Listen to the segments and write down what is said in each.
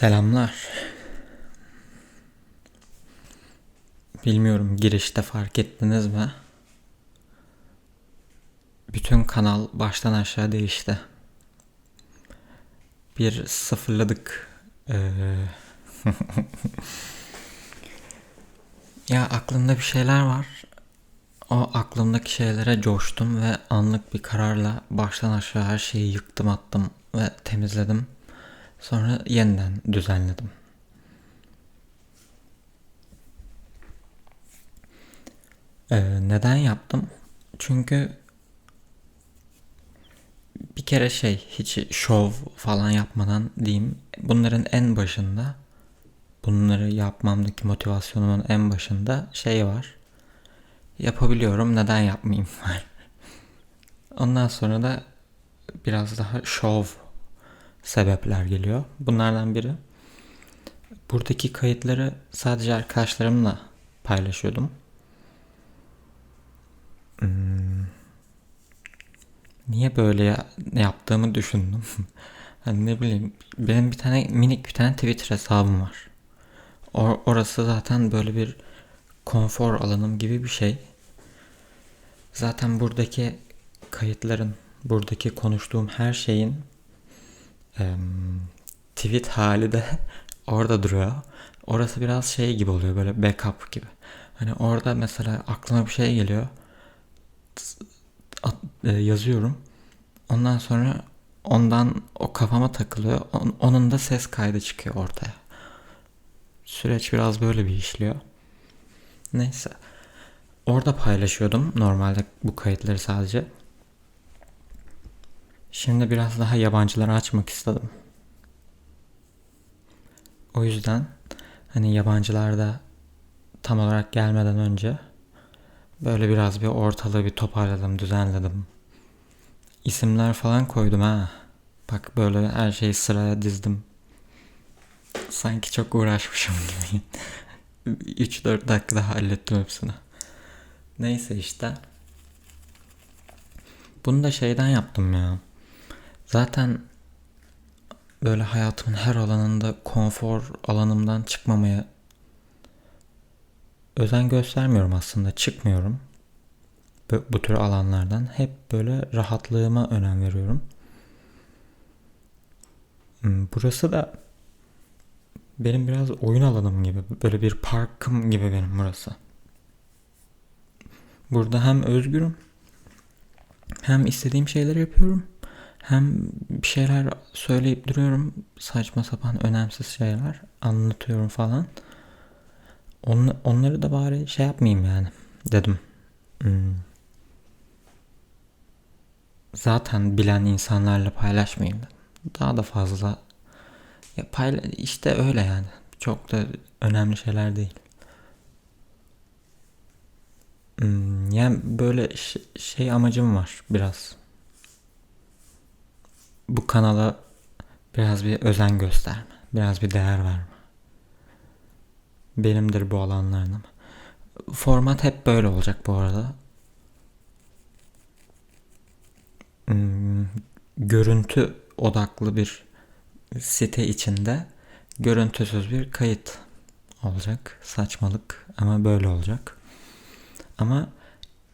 Selamlar. Bilmiyorum girişte fark ettiniz mi? Bütün kanal baştan aşağı değişti. Bir sıfırladık. Ee... ya aklımda bir şeyler var. O aklımdaki şeylere coştum ve anlık bir kararla baştan aşağı her şeyi yıktım attım ve temizledim. Sonra yeniden düzenledim. Ee, neden yaptım? Çünkü bir kere şey hiç şov falan yapmadan diyeyim bunların en başında bunları yapmamdaki motivasyonumun en başında şey var. Yapabiliyorum neden yapmayayım var. Ondan sonra da biraz daha şov sebepler geliyor. Bunlardan biri buradaki kayıtları sadece arkadaşlarımla paylaşıyordum. Hmm. Niye böyle yaptığımı düşündüm. hani ne bileyim benim bir tane minik bir tane Twitter hesabım var. Or orası zaten böyle bir konfor alanım gibi bir şey. Zaten buradaki kayıtların, buradaki konuştuğum her şeyin tweet hali de orada duruyor. Orası biraz şey gibi oluyor böyle backup gibi. Hani orada mesela aklıma bir şey geliyor. At, e, yazıyorum. Ondan sonra ondan o kafama takılıyor. On, onun da ses kaydı çıkıyor ortaya. Süreç biraz böyle bir işliyor. Neyse. Orada paylaşıyordum normalde bu kayıtları sadece. Şimdi biraz daha yabancılara açmak istedim. O yüzden hani yabancılar da tam olarak gelmeden önce böyle biraz bir ortalığı bir toparladım, düzenledim. İsimler falan koydum ha. Bak böyle her şeyi sıraya dizdim. Sanki çok uğraşmışım gibi. 3-4 dakikada hallettim hepsini. Neyse işte. Bunu da şeyden yaptım ya. Zaten böyle hayatımın her alanında konfor alanımdan çıkmamaya özen göstermiyorum aslında. Çıkmıyorum. Bu, tür alanlardan. Hep böyle rahatlığıma önem veriyorum. Hmm, burası da benim biraz oyun alanım gibi. Böyle bir parkım gibi benim burası. Burada hem özgürüm hem istediğim şeyleri yapıyorum hem bir şeyler söyleyip duruyorum saçma sapan önemsiz şeyler anlatıyorum falan. On, onları da bari şey yapmayayım yani dedim. Hmm. Zaten bilen insanlarla paylaşmayayım dedim. Daha da fazla ya payla işte öyle yani. Çok da önemli şeyler değil. Hmm, yani böyle şey amacım var biraz bu kanala biraz bir özen gösterme. Biraz bir değer verme. Benimdir bu alanlarım. Format hep böyle olacak bu arada. Hmm, görüntü odaklı bir site içinde görüntüsüz bir kayıt olacak. Saçmalık ama böyle olacak. Ama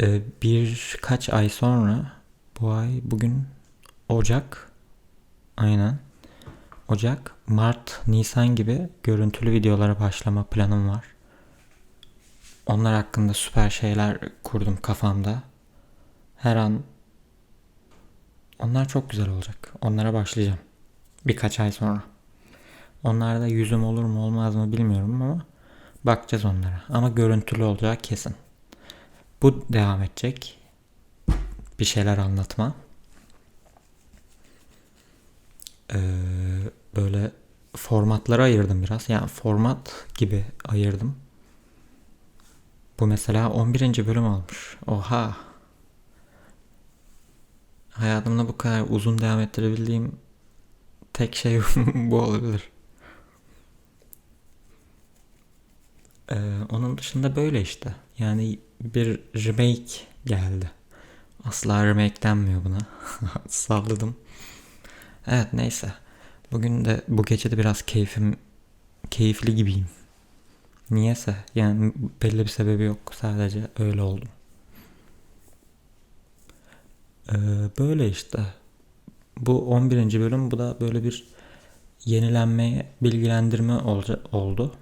e, birkaç ay sonra bu ay bugün Ocak Aynen. Ocak, Mart, Nisan gibi görüntülü videolara başlama planım var. Onlar hakkında süper şeyler kurdum kafamda. Her an onlar çok güzel olacak. Onlara başlayacağım. Birkaç ay sonra. Onlarda yüzüm olur mu olmaz mı bilmiyorum ama bakacağız onlara. Ama görüntülü olacağı kesin. Bu devam edecek. Bir şeyler anlatma e, böyle formatlara ayırdım biraz. Yani format gibi ayırdım. Bu mesela 11. bölüm olmuş. Oha. Hayatımda bu kadar uzun devam ettirebildiğim tek şey bu olabilir. Ee, onun dışında böyle işte. Yani bir remake geldi. Asla remake denmiyor buna. Salladım. Evet neyse. Bugün de bu gece de biraz keyfim keyifli gibiyim. Niyese yani belli bir sebebi yok. Sadece öyle oldum. Ee, böyle işte. Bu 11. bölüm bu da böyle bir yenilenmeye bilgilendirme oldu.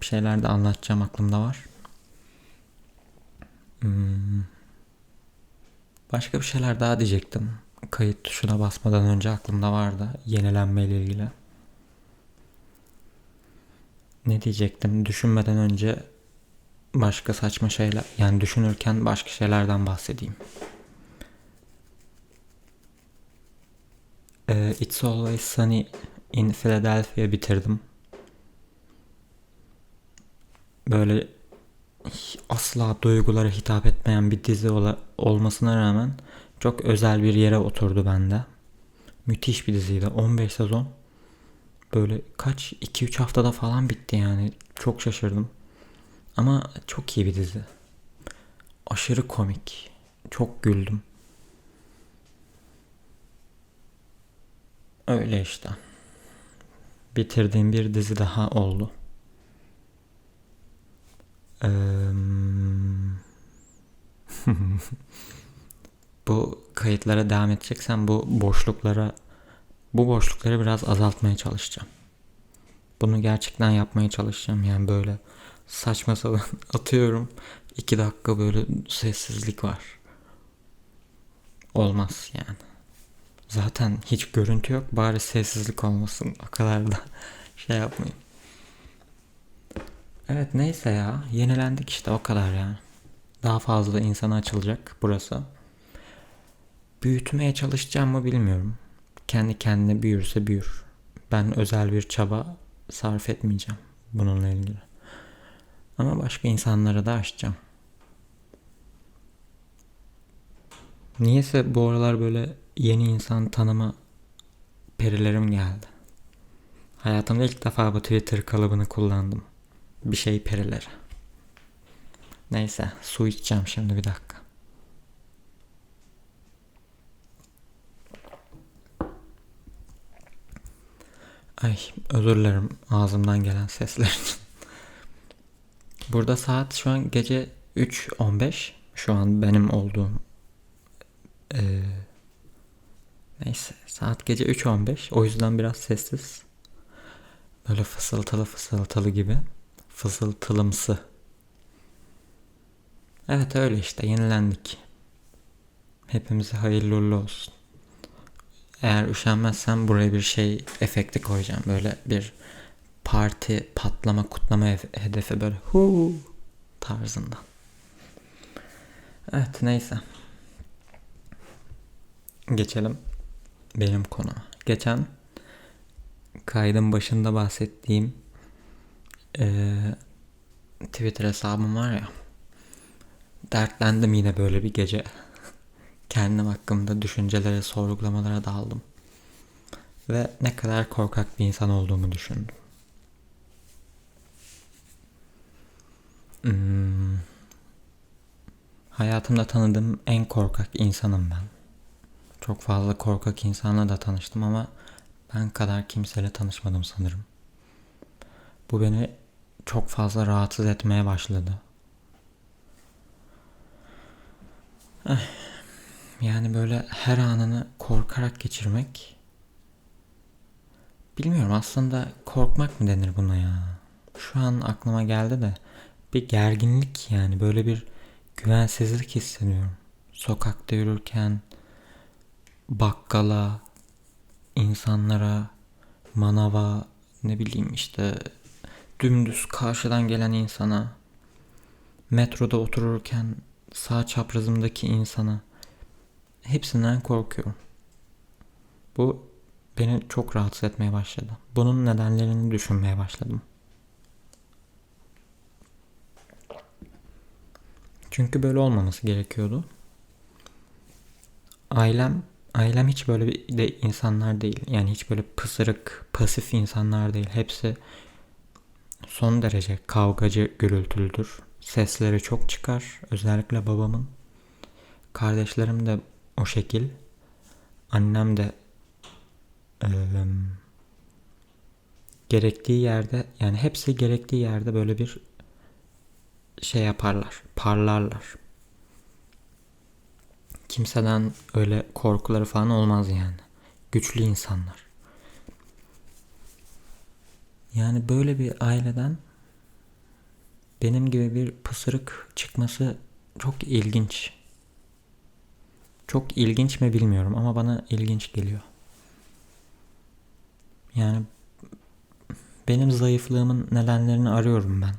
Bir şeyler de anlatacağım aklımda var. Hmm. Başka bir şeyler daha diyecektim. Kayıt tuşuna basmadan önce aklımda vardı. Yenilenme ile ilgili. Ne diyecektim? Düşünmeden önce başka saçma şeyler yani düşünürken başka şeylerden bahsedeyim. Ee, It's Always Sunny in Philadelphia bitirdim. Böyle asla duygulara hitap etmeyen bir dizi ol- olmasına rağmen çok özel bir yere oturdu bende. Müthiş bir diziydi. 15 sezon. Böyle kaç 2-3 haftada falan bitti yani. Çok şaşırdım. Ama çok iyi bir dizi. Aşırı komik. Çok güldüm. Öyle işte. Bitirdiğim bir dizi daha oldu. Ee, bu kayıtlara devam edeceksen bu boşluklara bu boşlukları biraz azaltmaya çalışacağım. Bunu gerçekten yapmaya çalışacağım. Yani böyle saçma sapan atıyorum. iki dakika böyle sessizlik var. Olmaz yani. Zaten hiç görüntü yok. Bari sessizlik olmasın. O kadar da şey yapmayayım. Evet neyse ya. Yenilendik işte o kadar yani. Daha fazla insana açılacak burası. Büyütmeye çalışacağım mı bilmiyorum. Kendi kendine büyürse büyür. Ben özel bir çaba sarf etmeyeceğim bununla ilgili. Ama başka insanlara da açacağım. Niyeyse bu aralar böyle yeni insan tanıma perilerim geldi. Hayatımda ilk defa bu Twitter kalıbını kullandım. Bir şey perileri. Neyse su içeceğim şimdi bir dakika. Ay özür dilerim ağzımdan gelen sesler için. Burada saat şu an gece 3.15. Şu an benim olduğum ee, neyse saat gece 3.15 o yüzden biraz sessiz. Böyle fısıltılı fısıltılı gibi. Fısıltılımsı. Evet öyle işte yenilendik. Hepimize hayırlı olsun. Eğer üşenmezsem buraya bir şey efekti koyacağım. Böyle bir parti patlama kutlama hedefi böyle hu tarzında. Evet neyse. Geçelim benim konu. Geçen kaydın başında bahsettiğim e, Twitter hesabım var ya. Dertlendim yine böyle bir gece. Kendim hakkında düşüncelere, sorgulamalara daldım. Ve ne kadar korkak bir insan olduğumu düşündüm. Hmm. Hayatımda tanıdığım en korkak insanım ben. Çok fazla korkak insanla da tanıştım ama ben kadar kimseyle tanışmadım sanırım. Bu beni çok fazla rahatsız etmeye başladı. Yani böyle her anını korkarak geçirmek bilmiyorum aslında korkmak mı denir buna ya? Şu an aklıma geldi de bir gerginlik yani böyle bir güvensizlik hissediyorum. Sokakta yürürken bakkala, insanlara, manava, ne bileyim işte dümdüz karşıdan gelen insana, metroda otururken sağ çaprazımdaki insana hepsinden korkuyorum. Bu beni çok rahatsız etmeye başladı. Bunun nedenlerini düşünmeye başladım. Çünkü böyle olmaması gerekiyordu. Ailem ailem hiç böyle bir de insanlar değil. Yani hiç böyle pısırık, pasif insanlar değil. Hepsi son derece kavgacı, gürültülüdür. Sesleri çok çıkar. Özellikle babamın. Kardeşlerim de o şekil. Annem de e, gerektiği yerde yani hepsi gerektiği yerde böyle bir şey yaparlar. Parlarlar. Kimseden öyle korkuları falan olmaz yani. Güçlü insanlar. Yani böyle bir aileden benim gibi bir pısırık çıkması çok ilginç. Çok ilginç mi bilmiyorum ama bana ilginç geliyor. Yani benim zayıflığımın nedenlerini arıyorum ben.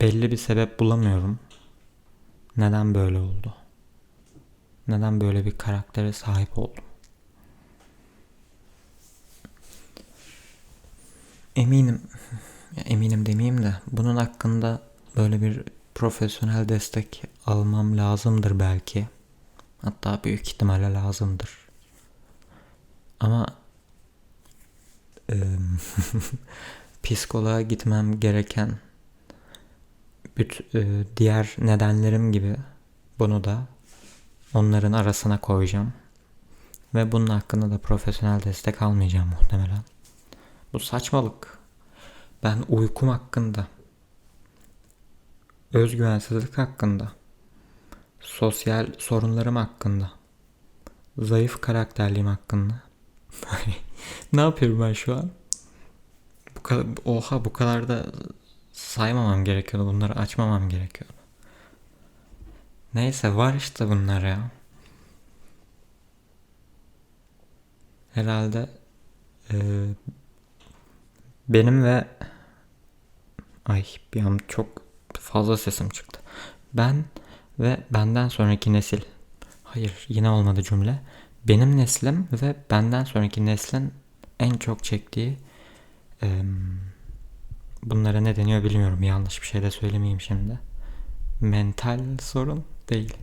Belli bir sebep bulamıyorum. Neden böyle oldu? Neden böyle bir karaktere sahip oldum? Eminim, eminim demeyeyim de bunun hakkında böyle bir profesyonel destek almam lazımdır belki. Hatta büyük ihtimalle lazımdır. Ama e, psikoloğa gitmem gereken bir, e, diğer nedenlerim gibi bunu da onların arasına koyacağım. Ve bunun hakkında da profesyonel destek almayacağım muhtemelen. Bu saçmalık. Ben uykum hakkında, özgüvensizlik hakkında, sosyal sorunlarım hakkında, zayıf karakterliğim hakkında. ne yapıyorum ben şu an? Bu kadar, oha bu kadar da saymamam gerekiyordu. Bunları açmamam gerekiyordu. Neyse var işte bunlar ya. Herhalde e, benim ve ay bir an çok fazla sesim çıktı. Ben ve benden sonraki nesil. Hayır yine olmadı cümle. Benim neslim ve benden sonraki neslin en çok çektiği e, bunlara ne deniyor bilmiyorum. Yanlış bir şey de söylemeyeyim şimdi. Mental sorun değil.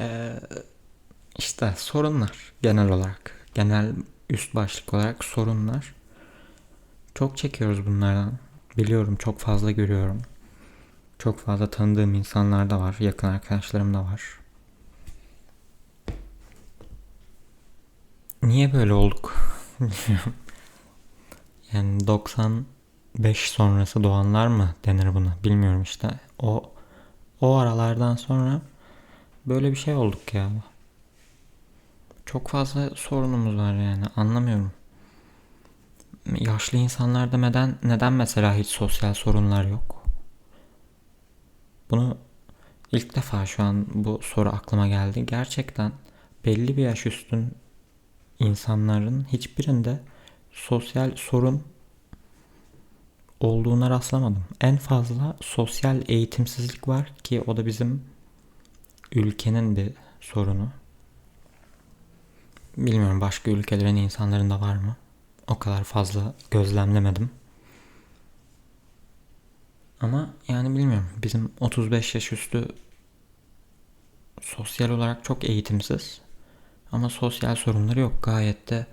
Ee, işte sorunlar genel olarak. Genel üst başlık olarak sorunlar. Çok çekiyoruz bunlardan. Biliyorum çok fazla görüyorum. Çok fazla tanıdığım insanlar da var. Yakın arkadaşlarım da var. Niye böyle olduk? yani 95 sonrası doğanlar mı denir buna? Bilmiyorum işte. O o aralardan sonra böyle bir şey olduk ya. Çok fazla sorunumuz var yani anlamıyorum yaşlı insanlarda neden neden mesela hiç sosyal sorunlar yok? Bunu ilk defa şu an bu soru aklıma geldi. Gerçekten belli bir yaş üstün insanların hiçbirinde sosyal sorun olduğuna rastlamadım. En fazla sosyal eğitimsizlik var ki o da bizim ülkenin bir sorunu. Bilmiyorum başka ülkelerin insanların da var mı? o kadar fazla gözlemlemedim. Ama yani bilmiyorum. Bizim 35 yaş üstü sosyal olarak çok eğitimsiz. Ama sosyal sorunları yok. Gayet de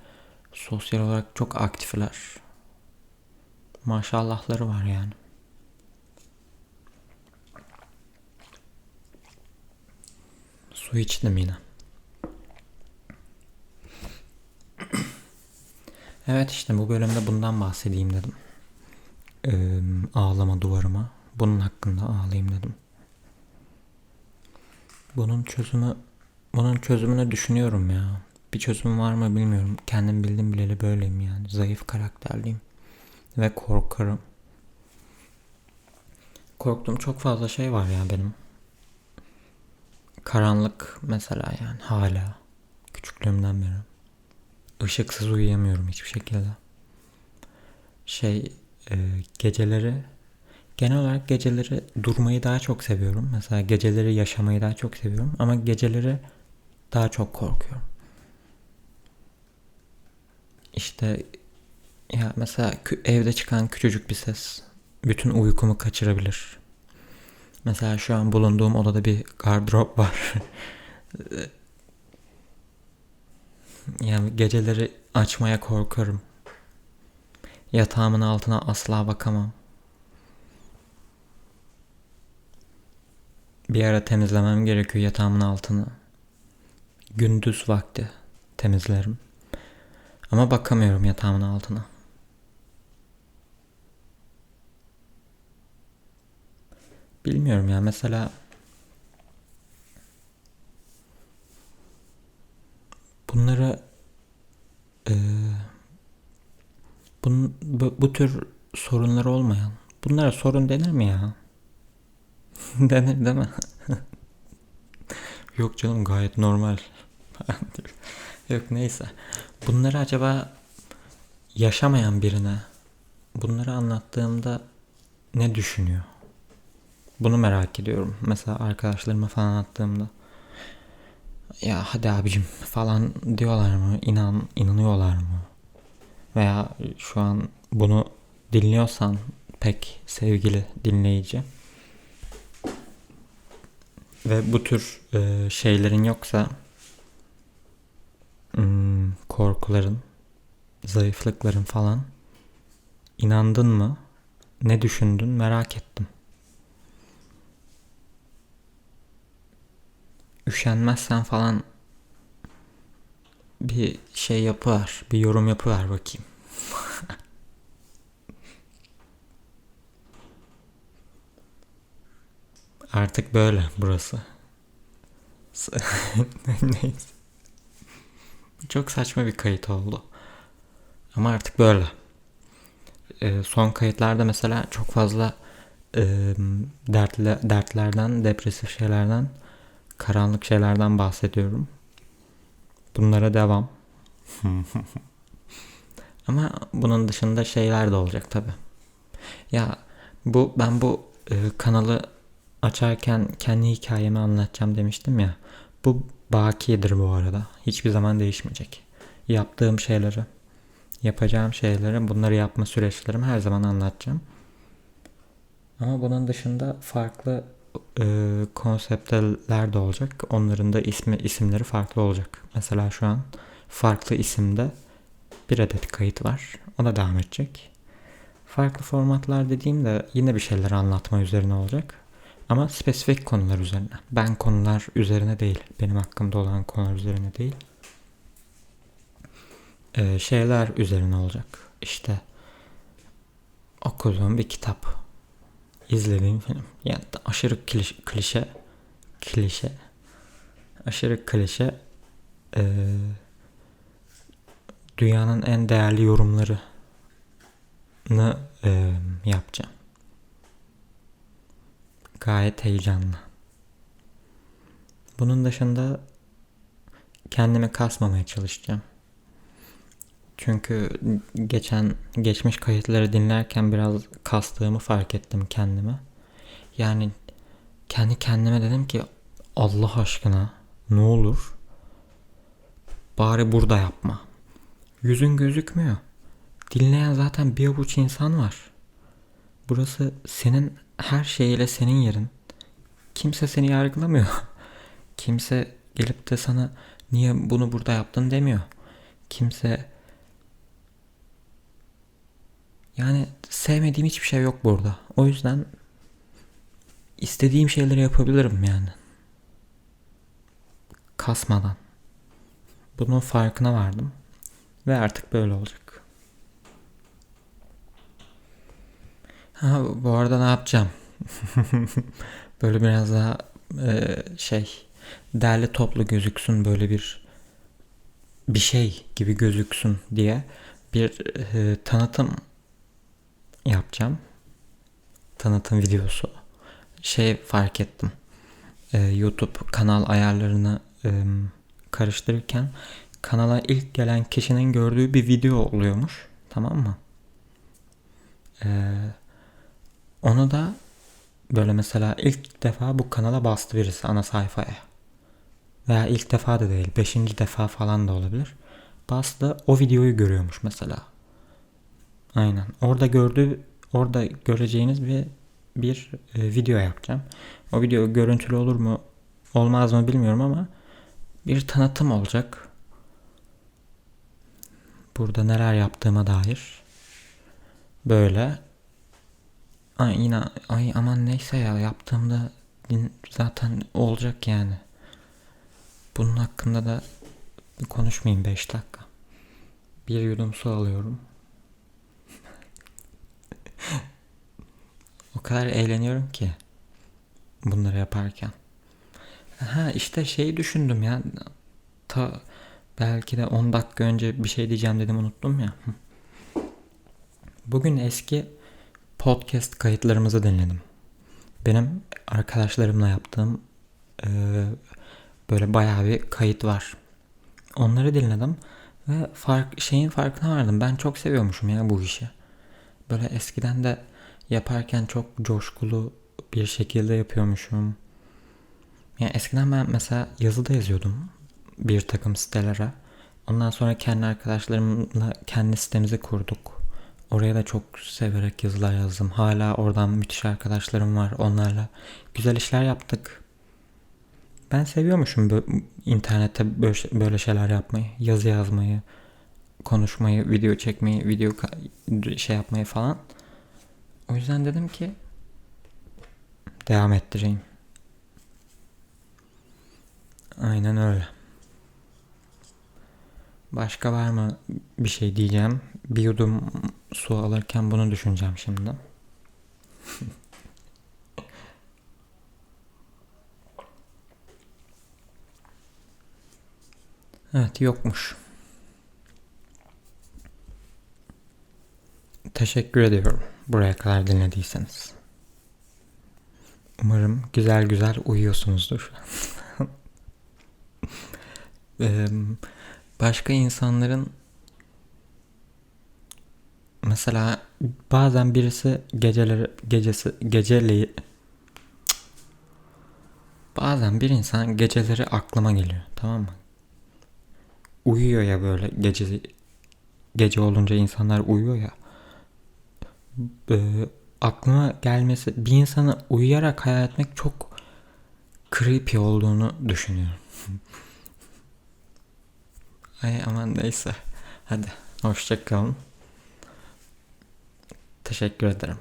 sosyal olarak çok aktifler. Maşallahları var yani. Su içtim yine. Evet işte bu bölümde bundan bahsedeyim dedim. Ee, ağlama duvarıma. Bunun hakkında ağlayayım dedim. Bunun çözümü bunun çözümünü düşünüyorum ya. Bir çözüm var mı bilmiyorum. Kendim bildim bileli böyleyim yani. Zayıf karakterliyim. Ve korkarım. Korktuğum çok fazla şey var ya benim. Karanlık mesela yani hala. Küçüklüğümden beri. Işıksız uyuyamıyorum hiçbir şekilde. Şey e, geceleri genel olarak geceleri durmayı daha çok seviyorum. Mesela geceleri yaşamayı daha çok seviyorum ama geceleri daha çok korkuyorum. İşte ya mesela evde çıkan küçücük bir ses bütün uykumu kaçırabilir. Mesela şu an bulunduğum odada bir gardırop var. Yani geceleri açmaya korkarım. Yatağımın altına asla bakamam. Bir ara temizlemem gerekiyor yatağımın altını. Gündüz vakti temizlerim. Ama bakamıyorum yatağımın altına. Bilmiyorum ya mesela bunları e, bunun, bu, bu tür sorunları olmayan bunlara sorun denir mi ya? denir değil mi? Yok canım gayet normal. Yok neyse. Bunları acaba yaşamayan birine bunları anlattığımda ne düşünüyor? Bunu merak ediyorum. Mesela arkadaşlarıma falan anlattığımda ya hadi abicim falan diyorlar mı? İnan, inanıyorlar mı? Veya şu an bunu dinliyorsan pek sevgili dinleyici ve bu tür e, şeylerin yoksa hmm, korkuların, zayıflıkların falan inandın mı? Ne düşündün? Merak ettim. Üşenmezsen falan bir şey yapar, bir yorum yapıver bakayım. Artık böyle burası. Neyse. Çok saçma bir kayıt oldu. Ama artık böyle. Ee, son kayıtlarda mesela çok fazla e, dertle, dertlerden, depresif şeylerden, karanlık şeylerden bahsediyorum. Bunlara devam. Ama bunun dışında şeyler de olacak tabi. Ya bu ben bu e, kanalı açarken kendi hikayemi anlatacağım demiştim ya. Bu bakidir bu arada. Hiçbir zaman değişmeyecek. Yaptığım şeyleri, yapacağım şeyleri, bunları yapma süreçlerimi her zaman anlatacağım. Ama bunun dışında farklı e, konseptler de olacak. Onların da ismi isimleri farklı olacak. Mesela şu an farklı isimde bir adet kayıt var. O da devam edecek. Farklı formatlar dediğimde yine bir şeyler anlatma üzerine olacak. Ama spesifik konular üzerine. Ben konular üzerine değil. Benim hakkımda olan konular üzerine değil. Ee, şeyler üzerine olacak. İşte okuduğum bir kitap. İzlediğim film. Yani aşırı klişe, klişe, klişe aşırı klişe ee, dünyanın en değerli yorumlarını e, yapacağım. Gayet heyecanlı. Bunun dışında kendimi kasmamaya çalışacağım. Çünkü geçen geçmiş kayıtları dinlerken biraz kastığımı fark ettim kendime. Yani kendi kendime dedim ki Allah aşkına ne olur bari burada yapma. Yüzün gözükmüyor. Dinleyen zaten bir avuç insan var. Burası senin her şeyiyle senin yerin. Kimse seni yargılamıyor. Kimse gelip de sana niye bunu burada yaptın demiyor. Kimse yani sevmediğim hiçbir şey yok burada. O yüzden istediğim şeyleri yapabilirim yani. Kasmadan. Bunun farkına vardım. Ve artık böyle olacak. Ha, bu arada ne yapacağım? böyle biraz daha e, şey derli toplu gözüksün böyle bir bir şey gibi gözüksün diye bir e, tanıtım yapacağım. Tanıtım videosu. Şey fark ettim. E, YouTube kanal ayarlarını e, karıştırırken kanala ilk gelen kişinin gördüğü bir video oluyormuş. Tamam mı? Eee onu da böyle mesela ilk defa bu kanala bastı birisi ana sayfaya. Veya ilk defa da değil. Beşinci defa falan da olabilir. Bastı o videoyu görüyormuş mesela. Aynen. Orada gördüğü orada göreceğiniz bir bir e, video yapacağım. O video görüntülü olur mu olmaz mı bilmiyorum ama bir tanıtım olacak. Burada neler yaptığıma dair. Böyle Ay yine ay aman neyse ya yaptığımda zaten olacak yani. Bunun hakkında da konuşmayayım 5 dakika. Bir yudum su alıyorum. O kadar eğleniyorum ki bunları yaparken. Ha işte şeyi düşündüm ya. Ta belki de 10 dakika önce bir şey diyeceğim dedim unuttum ya. Bugün eski podcast kayıtlarımızı dinledim. Benim arkadaşlarımla yaptığım e, böyle bayağı bir kayıt var. Onları dinledim ve fark şeyin farkına vardım. Ben çok seviyormuşum ya bu işi. Böyle eskiden de yaparken çok coşkulu bir şekilde yapıyormuşum. Yani eskiden ben mesela yazıda yazıyordum bir takım sitelere. Ondan sonra kendi arkadaşlarımla kendi sitemizi kurduk. Oraya da çok severek yazılar yazdım. Hala oradan müthiş arkadaşlarım var. Onlarla güzel işler yaptık. Ben seviyormuşum böyle, internette böyle şeyler yapmayı. Yazı yazmayı, konuşmayı, video çekmeyi, video şey yapmayı falan. O yüzden dedim ki devam ettireyim. Aynen öyle. Başka var mı bir şey diyeceğim? Bir yudum su alırken bunu düşüneceğim şimdi. evet yokmuş. Teşekkür ediyorum buraya kadar dinlediyseniz. Umarım güzel güzel uyuyorsunuzdur. Başka insanların mesela bazen birisi geceleri gecesi geceleyi bazen bir insan geceleri aklıma geliyor tamam mı? Uyuyor ya böyle gece gece olunca insanlar uyuyor ya. Ee, aklıma gelmesi bir insanı uyuyarak hayal etmek çok creepy olduğunu düşünüyorum. Ay aman neyse. Hadi hoşçakalın. Teşekkür ederim.